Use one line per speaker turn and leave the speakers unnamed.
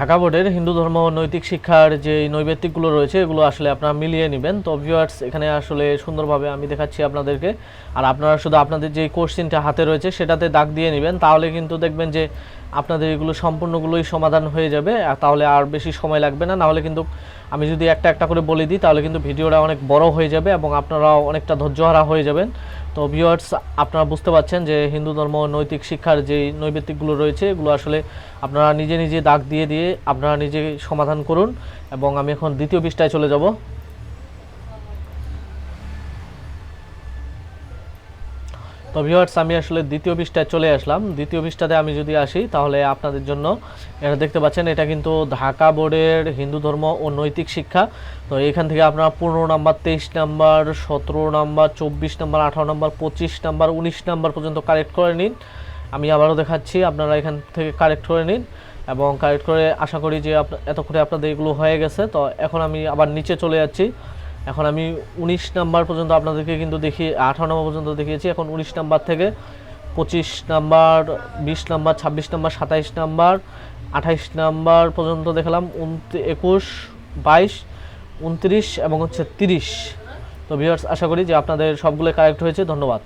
ঢাকা বোর্ডের হিন্দু ধর্ম নৈতিক শিক্ষার যে নৈবেত্তিকগুলো রয়েছে, এগুলো আসলে আপনারা মিলিয়ে নেবেন। তো ভিউয়ার্স এখানে আসলে সুন্দরভাবে আমি দেখাচ্ছি আপনাদেরকে। আর আপনারা শুধু আপনাদের যে কোশ্চিনটা হাতে রয়েছে, সেটাতে দাগ দিয়ে নেবেন। তাহলে কিন্তু দেখবেন যে আপনাদের এগুলো সম্পূর্ণগুলোই সমাধান হয়ে যাবে। আর তাহলে আর বেশি সময় লাগবে না। নাহলে কিন্তু আমি যদি একটা একটা করে বলে দিই, তাহলে কিন্তু ভিডিওটা অনেক বড় হয়ে যাবে এবং আপনারাও অনেকটা ধৈর্যহারা হয়ে যাবেন। তো ভিউয়ার্স আপনারা বুঝতে পারছেন যে হিন্দু ধর্ম, নৈতিক শিক্ষার যে নৈবেত্তিকগুলো রয়েছে, এগুলো আসলে আপনারা নিজে নিজে দাগ দিয়ে দিয়ে আপনারা নিজে সমাধান করুন। এবং আমি এখন দ্বিতীয় পৃষ্ঠায় চলে যাব। তো ভিউয়ার্স আমি আসলে দ্বিতীয় পৃষ্ঠায় চলে আসলাম। দ্বিতীয় পৃষ্ঠাতে আমি যদি আসি, তাহলে আপনাদের জন্য এটা দেখতে পাচ্ছেন, এটা কিন্তু ঢাকা বোর্ডের হিন্দু ধর্ম ও নৈতিক শিক্ষা। তো এখান থেকে আপনারা পনেরো নাম্বার, তেইশ নাম্বার, সতেরো নাম্বার, চব্বিশ নাম্বার, আঠারো নাম্বার, পঁচিশ নাম্বার, উনিশ নাম্বার পর্যন্ত কালেক্ট করে নিন। আমি আবারও দেখাচ্ছি, আপনারা এখান থেকে কালেক্ট করে নিন এবং কালেক্ট করে আশা করি যে এতক্ষণে আপনাদের এগুলো হয়ে গেছে। তো এখন আমি আবার নিচে চলে যাচ্ছি। এখন আমি উনিশ নাম্বার পর্যন্ত আপনাদেরকে কিন্তু দেখি, আঠারো নম্বর পর্যন্ত দেখিয়েছি, এখন উনিশ নাম্বার থেকে পঁচিশ নাম্বার, বিশ নাম্বার, ছাব্বিশ নাম্বার, সাতাইশ নাম্বার, আঠাইশ নাম্বার পর্যন্ত দেখলাম একুশ, বাইশ, উনত্রিশ এবং হচ্ছে তিরিশ। তো ভিউয়ার্স আশা করি যে আপনাদের সবগুলো কারেক্ট হয়েছে, ধন্যবাদ।